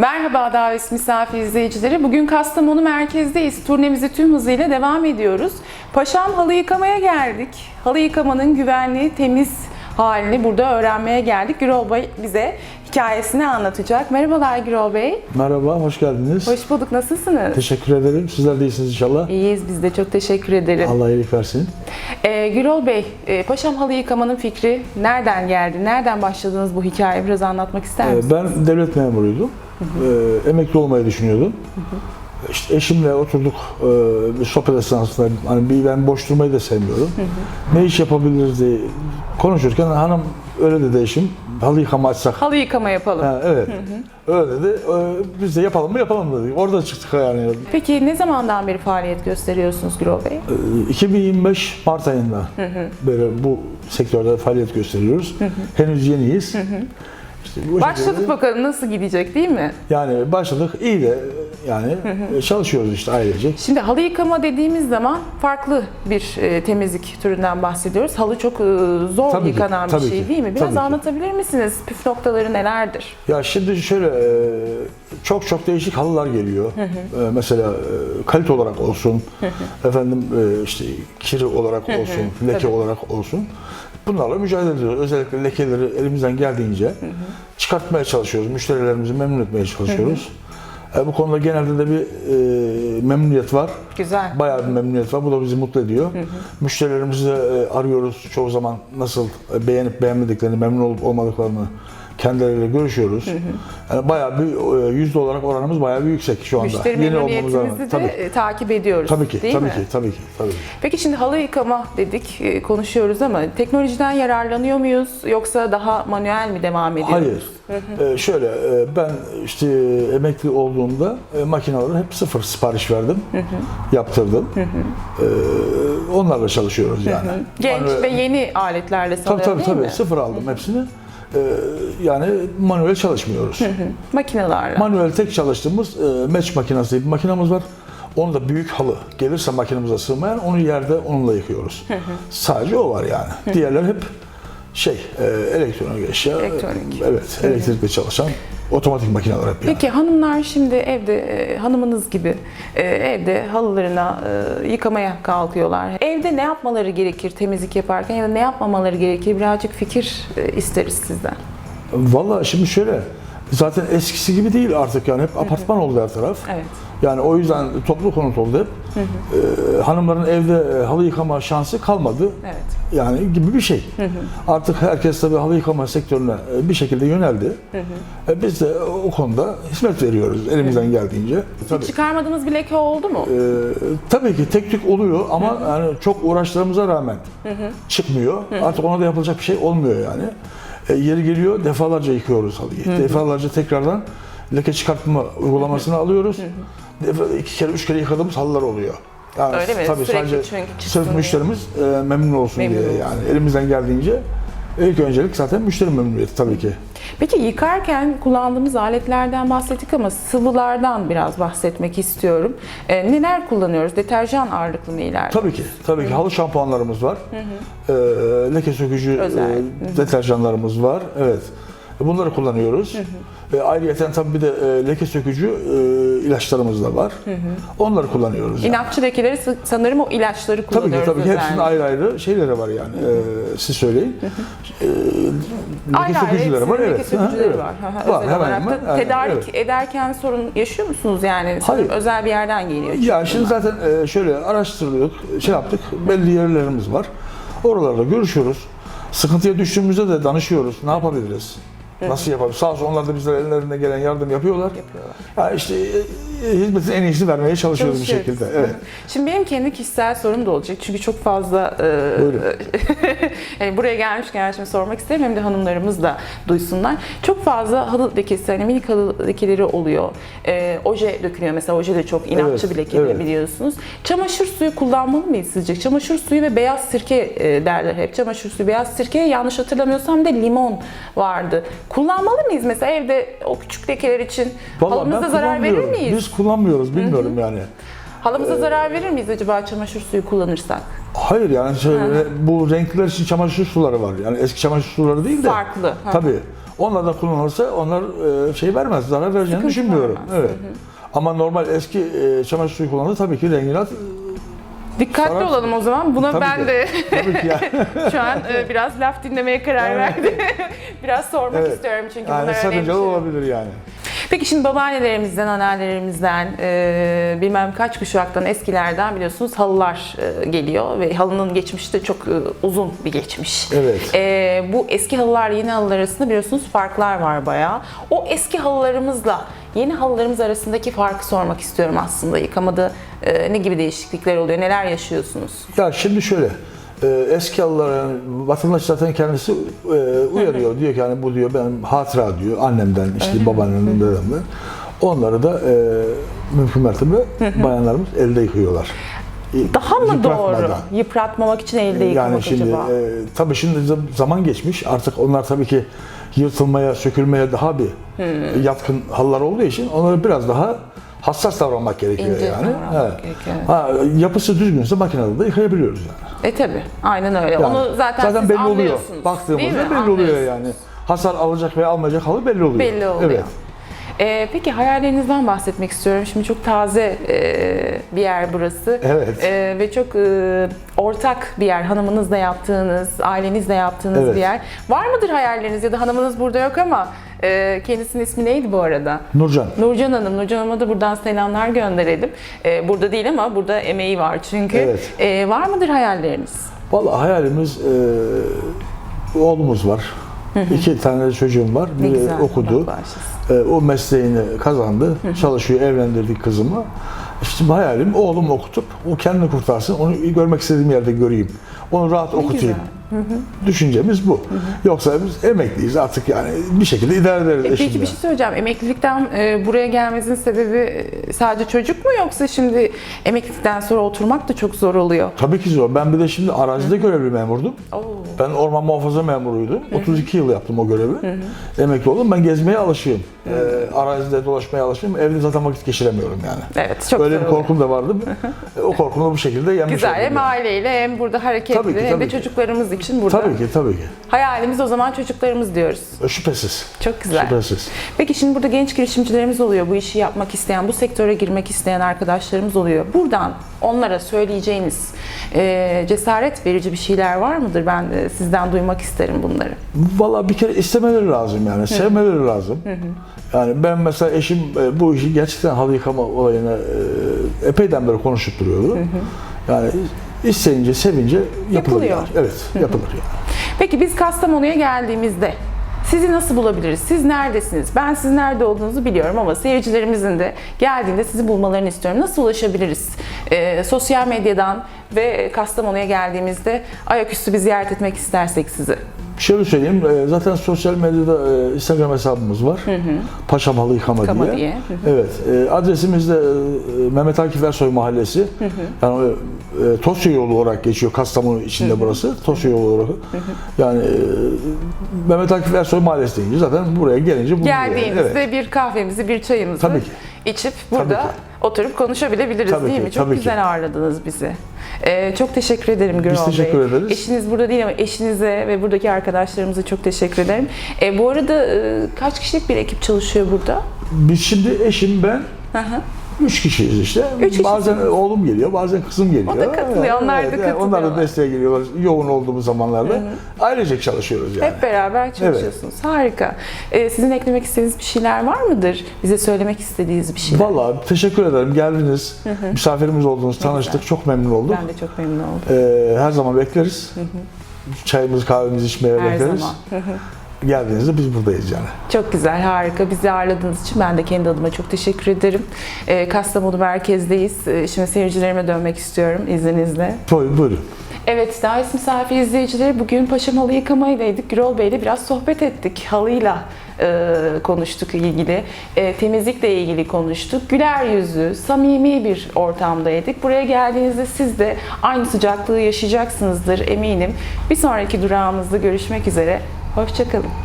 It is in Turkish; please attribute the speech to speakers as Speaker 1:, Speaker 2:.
Speaker 1: Merhaba davet misafir izleyicileri. Bugün Kastamonu merkezdeyiz. Turnemizi tüm hızıyla devam ediyoruz. Paşam halı yıkamaya geldik. Halı yıkamanın güvenli, temiz halini burada öğrenmeye geldik. Gürol Bey bize hikayesini anlatacak. Merhabalar Gürol Bey.
Speaker 2: Merhaba, hoş geldiniz.
Speaker 1: Hoş bulduk. Nasılsınız?
Speaker 2: Teşekkür ederim. Sizler de iyisiniz inşallah.
Speaker 1: İyiyiz biz de çok teşekkür ederim.
Speaker 2: Allah iyilik versin.
Speaker 1: Ee, Gürol Bey, e, Paşam halı yıkamanın fikri nereden geldi? Nereden başladınız bu hikayeyi? Biraz anlatmak ister
Speaker 2: Ee,
Speaker 1: misiniz?
Speaker 2: Ben devlet memuruydum. Ee, Emekli olmayı düşünüyordum. İşte eşimle oturduk e, bir sohbet esnasında hani bir ben boş durmayı da sevmiyorum. Ne iş yapabiliriz diye konuşurken hanım öyle dedi eşim halı yıkama açsak.
Speaker 1: Halı yıkama yapalım.
Speaker 2: Ha, evet. Öyle dedi. Ee, Biz de yapalım mı yapalım dedik. Orada çıktık yani.
Speaker 1: Peki ne zamandan beri faaliyet gösteriyorsunuz Gürol Bey?
Speaker 2: Ee, 2025 Mart ayında böyle bu sektörde faaliyet gösteriyoruz. Henüz yeniyiz. İşte bu
Speaker 1: Başladık
Speaker 2: şekilde-
Speaker 1: bakalım nasıl gidecek değil mi?
Speaker 2: Yani başladık iyi de yani çalışıyoruz işte ailecek.
Speaker 1: Şimdi halı yıkama dediğimiz zaman farklı bir e, temizlik türünden bahsediyoruz. Halı çok e, zor
Speaker 2: Tabii ki,
Speaker 1: yıkanan bir
Speaker 2: tabii
Speaker 1: şey
Speaker 2: ki,
Speaker 1: değil mi? Biraz
Speaker 2: tabii ki.
Speaker 1: anlatabilir misiniz? Püf noktaları nelerdir?
Speaker 2: Ya şimdi şöyle e, çok çok değişik halılar geliyor. E, Mesela e, kalite olarak olsun, efendim e, işte kiri olarak olsun, leke olarak olsun. Bunlarla mücadele ediyoruz. Özellikle lekeleri elimizden geldiğince çıkartmaya çalışıyoruz. Müşterilerimizi memnun etmeye çalışıyoruz. E, bu konuda genelde de bir e, memnuniyet var.
Speaker 1: Güzel.
Speaker 2: Bayağı bir memnuniyet var. Bu da bizi mutlu ediyor. Müşterilerimizi de e, arıyoruz. Çoğu zaman nasıl e, beğenip beğenmediklerini, memnun olup olmadıklarını kendileriyle görüşüyoruz. Yani bayağı bir e, yüzde olarak oranımız bayağı bir yüksek şu anda.
Speaker 1: Müşteri
Speaker 2: Yeni olmamıza
Speaker 1: memnuniyetimizi
Speaker 2: rağmen.
Speaker 1: de
Speaker 2: Tabii,
Speaker 1: e, takip ediyoruz.
Speaker 2: tabii ki,
Speaker 1: değil
Speaker 2: tabii
Speaker 1: mi?
Speaker 2: ki, tabii ki, tabii ki.
Speaker 1: Peki şimdi halı yıkama dedik, e, konuşuyoruz ama teknolojiden yararlanıyor muyuz yoksa daha manuel mi devam ediyoruz?
Speaker 2: Hayır. Ee, şöyle ben işte emekli olduğumda e, makineleri hep sıfır sipariş verdim. Yaptırdım. Ee, onlarla çalışıyoruz yani.
Speaker 1: Genç
Speaker 2: Manuel-
Speaker 1: ve yeni aletlerle
Speaker 2: Tabii
Speaker 1: sanıyorum
Speaker 2: tabii
Speaker 1: değil
Speaker 2: tabii
Speaker 1: mi?
Speaker 2: sıfır aldım hepsini. Ee, yani manuel çalışmıyoruz.
Speaker 1: Makinelerle.
Speaker 2: Manuel tek çalıştığımız e, match makinesi bir makinamız var. Onu da büyük halı gelirse makinemize sığmayan onu yerde onunla yıkıyoruz. Sadece o var yani. Diğerler hep şey e, elektronik eşya.
Speaker 1: Elektronik.
Speaker 2: Evet, elektrikle çalışan otomatik makineler hep yani.
Speaker 1: Peki hanımlar şimdi evde e, hanımınız gibi e, evde halılarına e, yıkamaya kalkıyorlar. Evde ne yapmaları gerekir temizlik yaparken ya da ne yapmamaları gerekir birazcık fikir e, isteriz sizden.
Speaker 2: Vallahi şimdi şöyle zaten eskisi gibi değil artık yani hep apartman oldu her taraf.
Speaker 1: Evet.
Speaker 2: Yani o yüzden toplu konut oldu hep. Ee, hanımların evde e, halı yıkama şansı kalmadı.
Speaker 1: Evet.
Speaker 2: Yani gibi bir şey. Artık herkes tabii halı yıkama sektörüne e, bir şekilde yöneldi. E, Biz de o konuda hizmet veriyoruz elimizden geldiğince. Tabii.
Speaker 1: Çıkarmadığımız bir leke oldu mu?
Speaker 2: Ee, tabii ki tek tük oluyor ama yani çok uğraşlarımıza rağmen çıkmıyor. Artık ona da yapılacak bir şey olmuyor yani. E, yeri geliyor defalarca yıkıyoruz halıyı. Defalarca tekrardan leke çıkartma uygulamasını alıyoruz. Defa, iki kere, üç kere yıkadığımız halılar oluyor. Yani
Speaker 1: Öyle mi?
Speaker 2: Tabii
Speaker 1: Sürekli
Speaker 2: sadece
Speaker 1: çünkü
Speaker 2: sırf müşterimiz e, memnun olsun
Speaker 1: Memnun
Speaker 2: diye
Speaker 1: olsun.
Speaker 2: yani elimizden geldiğince ilk öncelik zaten müşteri memnuniyeti tabii ki.
Speaker 1: Peki yıkarken kullandığımız aletlerden bahsettik ama sıvılardan biraz bahsetmek istiyorum. E, neler kullanıyoruz? Deterjan ağırlıklı mı ileride?
Speaker 2: Tabii ki. Tabii ki halı şampuanlarımız var. Ee, leke sökücü
Speaker 1: Özel.
Speaker 2: e, deterjanlarımız var. Evet. Bunları kullanıyoruz. E, ayrıyeten tabii bir de e, leke sökücü e, ilaçlarımız da var. Onları kullanıyoruz. Yani.
Speaker 1: İnatçı lekeleri sanırım o ilaçları
Speaker 2: Tabii ki
Speaker 1: kullanıyoruz.
Speaker 2: tabii ki hepsinin
Speaker 1: özellikle.
Speaker 2: ayrı ayrı şeyleri var yani. E, siz söyleyin. E, leke
Speaker 1: Ayrı ayrı
Speaker 2: sökücüleri
Speaker 1: hepsinin
Speaker 2: var.
Speaker 1: leke
Speaker 2: Evet.
Speaker 1: sökücüleri
Speaker 2: Evet.
Speaker 1: var. Hı hı,
Speaker 2: Var
Speaker 1: özel
Speaker 2: hemen
Speaker 1: olarak da
Speaker 2: hemen.
Speaker 1: Tedarik
Speaker 2: evet.
Speaker 1: ederken sorun yaşıyor musunuz yani? Sanırım
Speaker 2: Hayır.
Speaker 1: özel bir yerden geliyor.
Speaker 2: Ya şimdi zaten e, şöyle araştırdık, şey yaptık, belli yerlerimiz var. Oralarda görüşüyoruz. Sıkıntıya düştüğümüzde de danışıyoruz. Ne yapabiliriz? Nasıl yapabiliriz? Sağ olsun onlar da bizlere ellerinde gelen yardım yapıyorlar.
Speaker 1: Yapıyorlar.
Speaker 2: Ya işte e, hizmetin en iyisini vermeye çalışıyoruz bir şekilde. Evet.
Speaker 1: Şimdi benim kendi kişisel sorum da olacak çünkü çok fazla e, yani buraya gelmişken şimdi sormak isterim hem de hanımlarımız da duysunlar. Çok fazla halı lekesi hani minik halı lekeleri oluyor. E, oje dökülüyor mesela oje de çok inatçı
Speaker 2: Evet,
Speaker 1: bir lekedir
Speaker 2: evet.
Speaker 1: biliyorsunuz. Çamaşır suyu kullanmalı mıyız sizce? Çamaşır suyu ve beyaz sirke e, derler hep. Çamaşır suyu, beyaz sirke yanlış hatırlamıyorsam da limon vardı. Kullanmalı mıyız mesela evde o küçük lekeler için?
Speaker 2: Vallahi
Speaker 1: Halımıza zarar verir miyiz?
Speaker 2: Biz kullanmıyoruz bilmiyorum yani.
Speaker 1: Halımıza zarar verir miyiz acaba çamaşır suyu kullanırsak?
Speaker 2: Hayır yani şey, bu renkliler için çamaşır suları var. Yani eski çamaşır suları değil de.
Speaker 1: Farklı. Ha.
Speaker 2: Tabii. Onlar da kullanılırsa onlar e, şey vermez, zarar vereceğini
Speaker 1: Sıkıntı
Speaker 2: düşünmüyorum.
Speaker 1: vermez.
Speaker 2: Evet. Ama normal eski e, çamaşır suyu kullanılır tabii ki renginat
Speaker 1: Dikkatli
Speaker 2: Zarar-
Speaker 1: olalım o zaman. Buna
Speaker 2: Tabii
Speaker 1: ben
Speaker 2: ki.
Speaker 1: de
Speaker 2: tabii ki yani.
Speaker 1: şu an e, biraz laf dinlemeye karar verdim. biraz sormak
Speaker 2: Evet.
Speaker 1: istiyorum çünkü
Speaker 2: yani
Speaker 1: bunlar önemli
Speaker 2: sakıncalı olabilir yani.
Speaker 1: Peki şimdi babaannelerimizden, anneannelerimizden, e, bilmem kaç kuşaktan, eskilerden biliyorsunuz halılar e, geliyor ve halının geçmişi de çok e, uzun bir geçmiş.
Speaker 2: Evet.
Speaker 1: E, bu eski halılarla yeni halılar arasında biliyorsunuz farklar var bayağı. O eski halılarımızla yeni halılarımız arasındaki farkı sormak istiyorum aslında. Yıkamada e, ne gibi değişiklikler oluyor, neler yaşıyorsunuz?
Speaker 2: Ya şimdi şöyle, e, Halılar yani vatandaş zaten kendisi e, uyarıyor. diyor ki hani bu diyor ben hatıra diyor annemden, işte babaannemden, dedemden. Onları da e, mümkün mertebe bayanlarımız elde yıkıyorlar.
Speaker 1: Daha mı doğru?
Speaker 2: yıpratmadan.
Speaker 1: Yıpratmamak için elde yıkamak
Speaker 2: Yani şimdi
Speaker 1: acaba?
Speaker 2: e, tabii şimdi zam- zaman geçmiş. Artık onlar tabii ki yırtılmaya, sökülmeye daha bir yatkın halılar olduğu için onları biraz daha hassas davranmak gerekiyor
Speaker 1: İnce
Speaker 2: yani.
Speaker 1: davranmak
Speaker 2: Evet.
Speaker 1: gerekiyor, evet.
Speaker 2: Ha, yapısı düzgünse makinede de yıkayabiliyoruz yani.
Speaker 1: E tabi, aynen öyle.
Speaker 2: Yani
Speaker 1: Onu zaten, siz
Speaker 2: belli oluyor.
Speaker 1: anlıyorsunuz. değil mi?
Speaker 2: Baktığımızda belli oluyor
Speaker 1: Anlıyorsunuz.
Speaker 2: yani. Hasar alacak veya almayacak halı belli oluyor.
Speaker 1: Belli oluyor.
Speaker 2: Evet.
Speaker 1: Ee, peki hayallerinizden bahsetmek istiyorum. Şimdi çok taze e, bir yer burası.
Speaker 2: Evet.
Speaker 1: Ee, ve çok e, ortak bir yer. Hanımınızla yaptığınız, ailenizle yaptığınız
Speaker 2: Evet.
Speaker 1: bir yer. Var mıdır hayalleriniz ya da hanımınız burada yok ama e, kendisinin ismi neydi bu arada?
Speaker 2: Nurcan.
Speaker 1: Nurcan Hanım. Nurcan Hanım'a da buradan selamlar gönderelim. Ee, burada değil ama burada emeği var çünkü.
Speaker 2: Evet.
Speaker 1: Ee, var mıdır hayalleriniz?
Speaker 2: Vallahi hayalimiz e, oğlumuz var. İki tane çocuğum var.
Speaker 1: Ne
Speaker 2: Biri
Speaker 1: güzel.
Speaker 2: okudu. E, o mesleğini kazandı. Çalışıyor, evlendirdik kızımı. İşte hayalim oğlumu okutup o kendini kurtarsın. Onu görmek istediğim yerde göreyim. Onu rahat okutayım. Düşüncemiz bu. Yoksa biz emekliyiz artık yani bir şekilde idare ederiz
Speaker 1: E, Peki bir şey söyleyeceğim. Emeklilikten e, buraya gelmenizin sebebi e, sadece çocuk mu yoksa şimdi emeklilikten sonra oturmak da çok zor oluyor?
Speaker 2: Tabii ki zor. Ben bir de şimdi arazide görevli memurdum.
Speaker 1: Oo.
Speaker 2: Ben orman muhafaza memuruydum. 32 yıl yaptım o görevi. Emekli oldum. Ben gezmeye alışığım. Ee, arazide dolaşmaya alışığım. Evde zaten vakit geçiremiyorum yani.
Speaker 1: Evet çok
Speaker 2: Öyle bir
Speaker 1: oluyor.
Speaker 2: korkum da vardı. E, o korkumu bu şekilde yenmiş
Speaker 1: Güzel hem
Speaker 2: yani.
Speaker 1: aileyle hem burada hareketli
Speaker 2: Tabii ki,
Speaker 1: hem
Speaker 2: tabii
Speaker 1: de
Speaker 2: ki.
Speaker 1: çocuklarımız için burada.
Speaker 2: Tabii ki, tabii ki.
Speaker 1: Hayalimiz o zaman çocuklarımız diyoruz.
Speaker 2: E, Şüphesiz.
Speaker 1: Çok güzel.
Speaker 2: Şüphesiz.
Speaker 1: Peki şimdi burada genç girişimcilerimiz oluyor. Bu işi yapmak isteyen, bu sektöre girmek isteyen arkadaşlarımız oluyor. Buradan onlara söyleyeceğiniz e, cesaret verici bir şeyler var mıdır? Ben e, sizden duymak isterim bunları.
Speaker 2: Valla bir kere istemeleri lazım yani. Sevmeleri lazım. Yani ben mesela eşim e, bu işi gerçekten halı yıkama olayına e, epeyden beri konuşup duruyordu. Yani isteyince, sevince yapılır.
Speaker 1: Yapılıyor.
Speaker 2: Yani. Evet, yapılır yani.
Speaker 1: Peki biz Kastamonu'ya geldiğimizde sizi nasıl bulabiliriz? Siz neredesiniz? Ben sizin nerede olduğunuzu biliyorum ama seyircilerimizin de geldiğinde sizi bulmalarını istiyorum. Nasıl ulaşabiliriz? Ee, sosyal medyadan ve Kastamonu'ya geldiğimizde ayaküstü bir ziyaret etmek istersek sizi.
Speaker 2: Şöyle söyleyeyim, e, zaten sosyal medyada e, Instagram hesabımız var. Paşam Halı Yıkama,
Speaker 1: Yıkama
Speaker 2: diye.
Speaker 1: diye. Hı
Speaker 2: Evet, e, adresimiz de Mehmet Akif Ersoy Mahallesi. Yani e, Tosya yolu olarak geçiyor, Kastamonu içinde burası. Tosya yolu olarak. Yani e, Mehmet Akif Ersoy Mahallesi deyince zaten buraya gelince yani.
Speaker 1: Geldiğimizde
Speaker 2: Evet.
Speaker 1: bir kahvemizi, bir çayımızı
Speaker 2: Tabii ki.
Speaker 1: içip burada
Speaker 2: ki.
Speaker 1: Oturup konuşabiliriz
Speaker 2: Tabii
Speaker 1: değil
Speaker 2: ki,
Speaker 1: mi? Çok
Speaker 2: tabii ki.
Speaker 1: güzel ağırladınız bizi. Ee, çok teşekkür ederim Gürol Bey.
Speaker 2: teşekkür ederiz.
Speaker 1: Eşiniz burada değil ama eşinize ve buradaki arkadaşlarımıza çok teşekkür ederim. Ee, bu arada e, kaç kişilik bir ekip çalışıyor burada?
Speaker 2: Biz şimdi eşim, ben,
Speaker 1: Hı hı.
Speaker 2: Üç kişiyiz işte.
Speaker 1: Üç.
Speaker 2: Bazen oğlum geliyor, bazen kızım geliyor.
Speaker 1: O da katılıyor, onlar da
Speaker 2: yani Onlar da desteğe geliyorlar yoğun olduğumuz zamanlarda. Ailecek çalışıyoruz yani.
Speaker 1: Hep beraber çalışıyorsunuz. Harika. Ee, sizin eklemek istediğiniz bir şeyler var mıdır? Bize söylemek istediğiniz bir şeyler.
Speaker 2: Vallahi teşekkür ederim. Geldiniz. Misafirimiz oldunuz, tanıştık. Çok memnun olduk.
Speaker 1: Ben de çok memnun oldum.
Speaker 2: Ee, her zaman bekleriz. Çayımızı, kahvemizi içmeye
Speaker 1: Her
Speaker 2: bekleriz.
Speaker 1: zaman.
Speaker 2: Geldiğinizde biz buradayız yani.
Speaker 1: Çok güzel, harika. Bizi ağırladığınız için ben de kendi adıma çok teşekkür ederim. Ee, Kastamonu merkezdeyiz. Ee, şimdi seyircilerime dönmek istiyorum izninizle.
Speaker 2: Buyurun. buyurun.
Speaker 1: Evet, Dais misafir izleyicileri bugün Paşam Halı Yıkamay'daydık. Gürol Bey'le biraz sohbet ettik. Halıyla e, konuştuk ilgili. E, temizlikle ilgili konuştuk. Güler yüzlü, samimi bir ortamdaydık. Buraya geldiğinizde siz de aynı sıcaklığı yaşayacaksınızdır eminim. Bir sonraki durağımızda görüşmek üzere. Hoşçakalın.